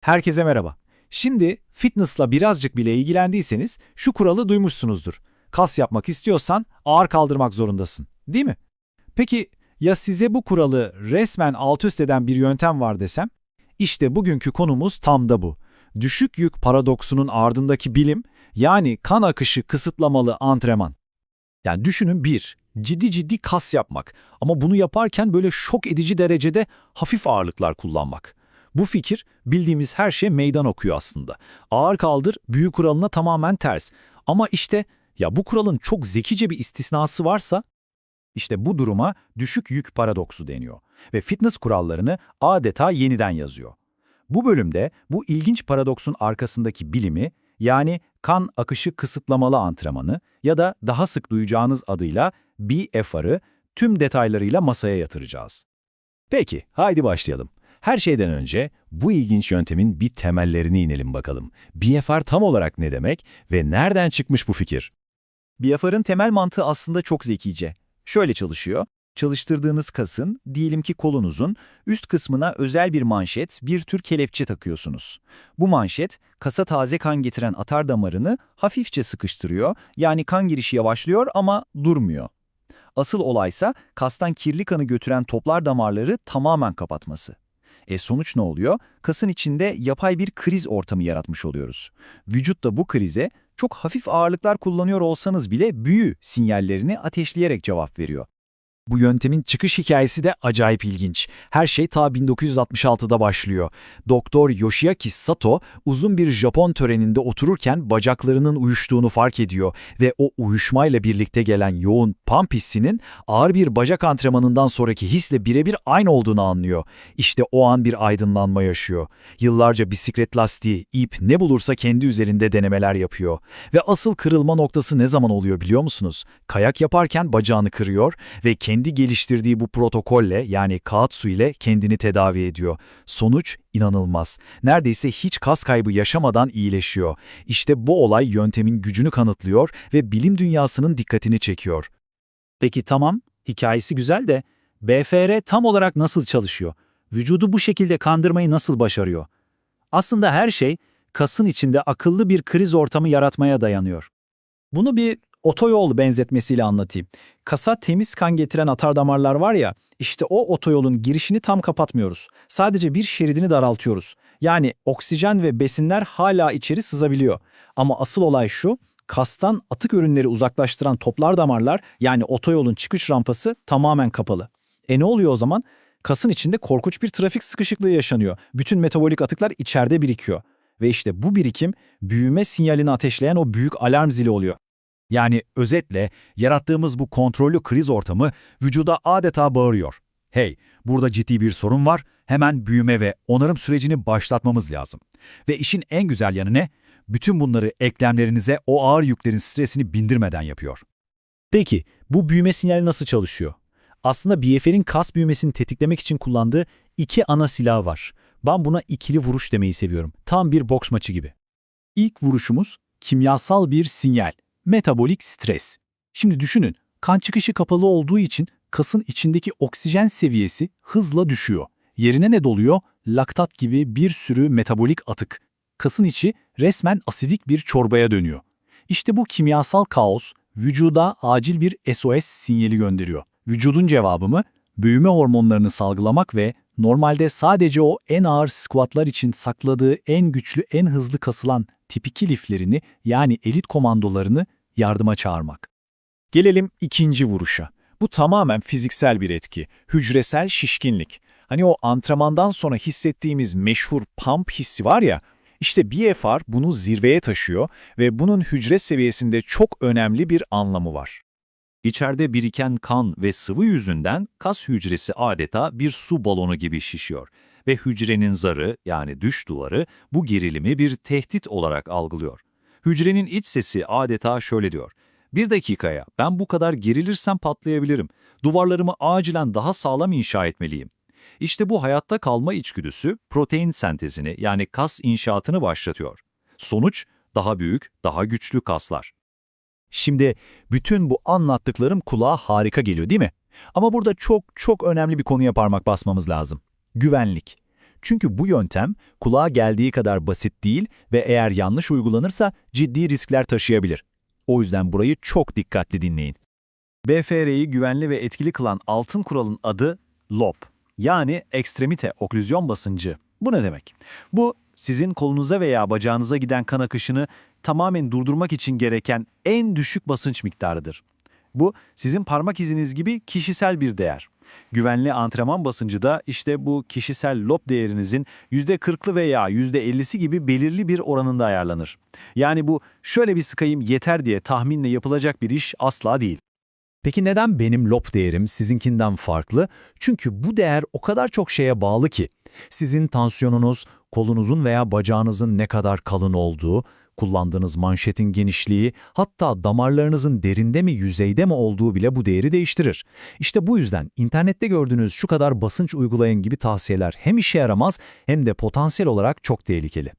Herkese merhaba. Şimdi fitnessla birazcık bile ilgilendiyseniz şu kuralı duymuşsunuzdur. Kas yapmak istiyorsan ağır kaldırmak zorundasın, değil mi? Peki ya size bu kuralı resmen alt üst eden bir yöntem var desem? İşte bugünkü konumuz tam da bu. Düşük yük paradoksunun ardındaki bilim, yani kan akışı kısıtlamalı antrenman. Yani düşünün bir, ciddi ciddi kas yapmak ama bunu yaparken böyle şok edici derecede hafif ağırlıklar kullanmak. Bu fikir bildiğimiz her şey meydan okuyor aslında. Ağır kaldır büyük kuralına tamamen ters. Ama işte ya bu kuralın çok zekice bir istisnası varsa işte bu duruma düşük yük paradoksu deniyor ve fitness kurallarını adeta yeniden yazıyor. Bu bölümde bu ilginç paradoksun arkasındaki bilimi yani kan akışı kısıtlamalı antrenmanı ya da daha sık duyacağınız adıyla BFR'ı tüm detaylarıyla masaya yatıracağız. Peki, haydi başlayalım. Her şeyden önce bu ilginç yöntemin bir temellerine inelim bakalım. BFR tam olarak ne demek ve nereden çıkmış bu fikir? BFR'ın temel mantığı aslında çok zekice. Şöyle çalışıyor. Çalıştırdığınız kasın, diyelim ki kolunuzun, üst kısmına özel bir manşet, bir tür kelepçe takıyorsunuz. Bu manşet, kasa taze kan getiren atar damarını hafifçe sıkıştırıyor, yani kan girişi yavaşlıyor ama durmuyor. Asıl olaysa kastan kirli kanı götüren toplar damarları tamamen kapatması. E sonuç ne oluyor? Kasın içinde yapay bir kriz ortamı yaratmış oluyoruz. Vücut da bu krize çok hafif ağırlıklar kullanıyor olsanız bile büyü sinyallerini ateşleyerek cevap veriyor. Bu yöntemin çıkış hikayesi de acayip ilginç. Her şey ta 1966'da başlıyor. Doktor Yoshiaki Sato uzun bir Japon töreninde otururken bacaklarının uyuştuğunu fark ediyor ve o uyuşmayla birlikte gelen yoğun pump hissinin ağır bir bacak antrenmanından sonraki hisle birebir aynı olduğunu anlıyor. İşte o an bir aydınlanma yaşıyor. Yıllarca bisiklet lastiği, ip ne bulursa kendi üzerinde denemeler yapıyor. Ve asıl kırılma noktası ne zaman oluyor biliyor musunuz? Kayak yaparken bacağını kırıyor ve kendi geliştirdiği bu protokolle yani Kaatsu ile kendini tedavi ediyor. Sonuç inanılmaz. Neredeyse hiç kas kaybı yaşamadan iyileşiyor. İşte bu olay yöntemin gücünü kanıtlıyor ve bilim dünyasının dikkatini çekiyor. Peki tamam, hikayesi güzel de BFR tam olarak nasıl çalışıyor? Vücudu bu şekilde kandırmayı nasıl başarıyor? Aslında her şey kasın içinde akıllı bir kriz ortamı yaratmaya dayanıyor. Bunu bir otoyol benzetmesiyle anlatayım. Kasa temiz kan getiren atar damarlar var ya, işte o otoyolun girişini tam kapatmıyoruz. Sadece bir şeridini daraltıyoruz. Yani oksijen ve besinler hala içeri sızabiliyor. Ama asıl olay şu, kastan atık ürünleri uzaklaştıran toplar damarlar yani otoyolun çıkış rampası tamamen kapalı. E ne oluyor o zaman? Kasın içinde korkunç bir trafik sıkışıklığı yaşanıyor. Bütün metabolik atıklar içeride birikiyor. Ve işte bu birikim büyüme sinyalini ateşleyen o büyük alarm zili oluyor. Yani özetle yarattığımız bu kontrollü kriz ortamı vücuda adeta bağırıyor. Hey, burada ciddi bir sorun var, hemen büyüme ve onarım sürecini başlatmamız lazım. Ve işin en güzel yanı ne? Bütün bunları eklemlerinize o ağır yüklerin stresini bindirmeden yapıyor. Peki, bu büyüme sinyali nasıl çalışıyor? Aslında BFR'in kas büyümesini tetiklemek için kullandığı iki ana silah var. Ben buna ikili vuruş demeyi seviyorum. Tam bir boks maçı gibi. İlk vuruşumuz kimyasal bir sinyal metabolik stres. Şimdi düşünün, kan çıkışı kapalı olduğu için kasın içindeki oksijen seviyesi hızla düşüyor. Yerine ne doluyor? Laktat gibi bir sürü metabolik atık. Kasın içi resmen asidik bir çorbaya dönüyor. İşte bu kimyasal kaos vücuda acil bir SOS sinyali gönderiyor. Vücudun cevabı mı? Büyüme hormonlarını salgılamak ve normalde sadece o en ağır squatlar için sakladığı en güçlü, en hızlı kasılan tip 2 liflerini yani elit komandolarını yardıma çağırmak. Gelelim ikinci vuruşa. Bu tamamen fiziksel bir etki, hücresel şişkinlik. Hani o antrenmandan sonra hissettiğimiz meşhur pump hissi var ya, işte BFR bunu zirveye taşıyor ve bunun hücre seviyesinde çok önemli bir anlamı var. İçeride biriken kan ve sıvı yüzünden kas hücresi adeta bir su balonu gibi şişiyor ve hücrenin zarı yani düş duvarı bu gerilimi bir tehdit olarak algılıyor. Hücrenin iç sesi adeta şöyle diyor. Bir dakikaya ben bu kadar gerilirsem patlayabilirim. Duvarlarımı acilen daha sağlam inşa etmeliyim. İşte bu hayatta kalma içgüdüsü protein sentezini yani kas inşaatını başlatıyor. Sonuç daha büyük, daha güçlü kaslar. Şimdi bütün bu anlattıklarım kulağa harika geliyor değil mi? Ama burada çok çok önemli bir konuya parmak basmamız lazım. Güvenlik. Çünkü bu yöntem kulağa geldiği kadar basit değil ve eğer yanlış uygulanırsa ciddi riskler taşıyabilir. O yüzden burayı çok dikkatli dinleyin. BFR'yi güvenli ve etkili kılan altın kuralın adı LOP. Yani ekstremite oklüzyon basıncı. Bu ne demek? Bu sizin kolunuza veya bacağınıza giden kan akışını tamamen durdurmak için gereken en düşük basınç miktarıdır. Bu sizin parmak iziniz gibi kişisel bir değer. Güvenli antrenman basıncı da işte bu kişisel LOP değerinizin %40'lı veya %50'si gibi belirli bir oranında ayarlanır. Yani bu şöyle bir sıkayım yeter diye tahminle yapılacak bir iş asla değil. Peki neden benim LOP değerim sizinkinden farklı? Çünkü bu değer o kadar çok şeye bağlı ki. Sizin tansiyonunuz, kolunuzun veya bacağınızın ne kadar kalın olduğu, kullandığınız manşetin genişliği, hatta damarlarınızın derinde mi yüzeyde mi olduğu bile bu değeri değiştirir. İşte bu yüzden internette gördüğünüz şu kadar basınç uygulayın gibi tavsiyeler hem işe yaramaz hem de potansiyel olarak çok tehlikeli.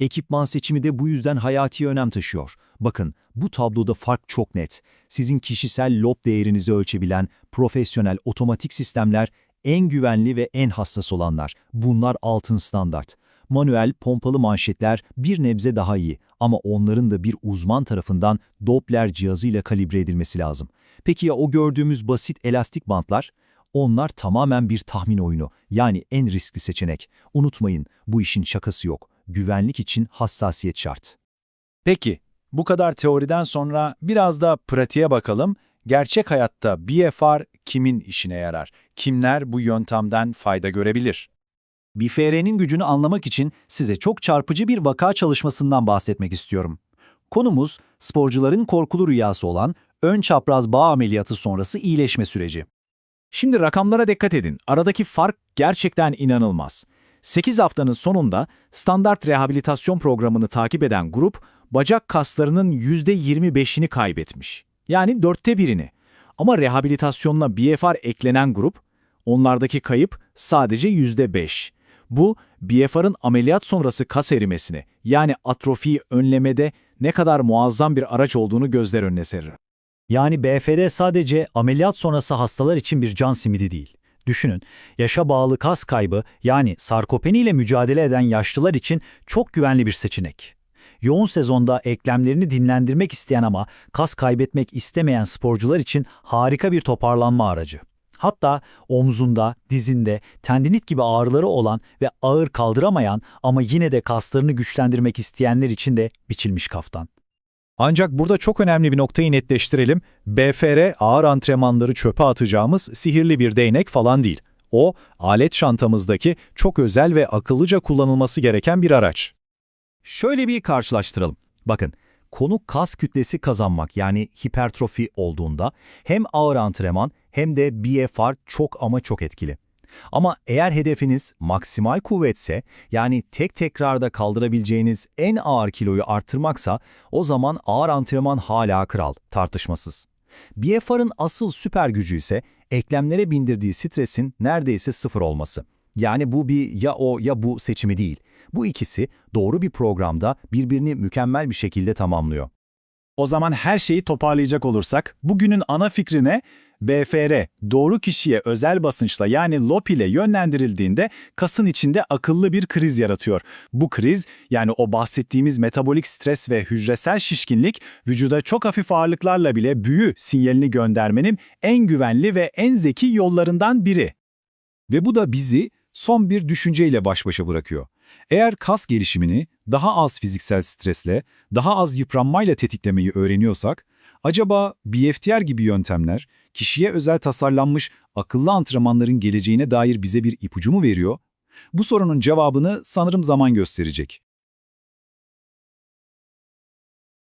Ekipman seçimi de bu yüzden hayati önem taşıyor. Bakın, bu tabloda fark çok net. Sizin kişisel lob değerinizi ölçebilen profesyonel otomatik sistemler en güvenli ve en hassas olanlar. Bunlar altın standart. Manuel pompalı manşetler bir nebze daha iyi ama onların da bir uzman tarafından Doppler cihazıyla kalibre edilmesi lazım. Peki ya o gördüğümüz basit elastik bantlar? Onlar tamamen bir tahmin oyunu, yani en riskli seçenek. Unutmayın, bu işin şakası yok. Güvenlik için hassasiyet şart. Peki, bu kadar teoriden sonra biraz da pratiğe bakalım. Gerçek hayatta BFR kimin işine yarar? Kimler bu yöntemden fayda görebilir? BFR'nin gücünü anlamak için size çok çarpıcı bir vaka çalışmasından bahsetmek istiyorum. Konumuz, sporcuların korkulu rüyası olan ön çapraz bağ ameliyatı sonrası iyileşme süreci. Şimdi rakamlara dikkat edin. Aradaki fark gerçekten inanılmaz. 8 haftanın sonunda standart rehabilitasyon programını takip eden grup, bacak kaslarının %25'ini kaybetmiş. Yani dörtte birini. Ama rehabilitasyonla BFR eklenen grup, onlardaki kayıp sadece %5. Bu, BFR'ın ameliyat sonrası kas erimesini, yani atrofiyi önlemede ne kadar muazzam bir araç olduğunu gözler önüne serir. Yani BFD sadece ameliyat sonrası hastalar için bir can simidi değil. Düşünün, yaşa bağlı kas kaybı yani sarkopeni ile mücadele eden yaşlılar için çok güvenli bir seçenek. Yoğun sezonda eklemlerini dinlendirmek isteyen ama kas kaybetmek istemeyen sporcular için harika bir toparlanma aracı. Hatta omzunda, dizinde, tendinit gibi ağrıları olan ve ağır kaldıramayan ama yine de kaslarını güçlendirmek isteyenler için de biçilmiş kaftan. Ancak burada çok önemli bir noktayı netleştirelim. BFR ağır antrenmanları çöpe atacağımız sihirli bir değnek falan değil. O, alet şantamızdaki çok özel ve akıllıca kullanılması gereken bir araç. Şöyle bir karşılaştıralım. Bakın, konu kas kütlesi kazanmak yani hipertrofi olduğunda hem ağır antrenman hem de BFR çok ama çok etkili. Ama eğer hedefiniz maksimal kuvvetse, yani tek tekrarda kaldırabileceğiniz en ağır kiloyu arttırmaksa, o zaman ağır antrenman hala kral, tartışmasız. BFR'ın asıl süper gücü ise eklemlere bindirdiği stresin neredeyse sıfır olması. Yani bu bir ya o ya bu seçimi değil. Bu ikisi doğru bir programda birbirini mükemmel bir şekilde tamamlıyor. O zaman her şeyi toparlayacak olursak, bugünün ana fikrine BFR doğru kişiye özel basınçla yani LOP ile yönlendirildiğinde kasın içinde akıllı bir kriz yaratıyor. Bu kriz yani o bahsettiğimiz metabolik stres ve hücresel şişkinlik vücuda çok hafif ağırlıklarla bile büyü sinyalini göndermenin en güvenli ve en zeki yollarından biri. Ve bu da bizi son bir düşünceyle baş başa bırakıyor. Eğer kas gelişimini daha az fiziksel stresle, daha az yıpranmayla tetiklemeyi öğreniyorsak, acaba BFTR gibi yöntemler kişiye özel tasarlanmış akıllı antrenmanların geleceğine dair bize bir ipucu mu veriyor? Bu sorunun cevabını sanırım zaman gösterecek.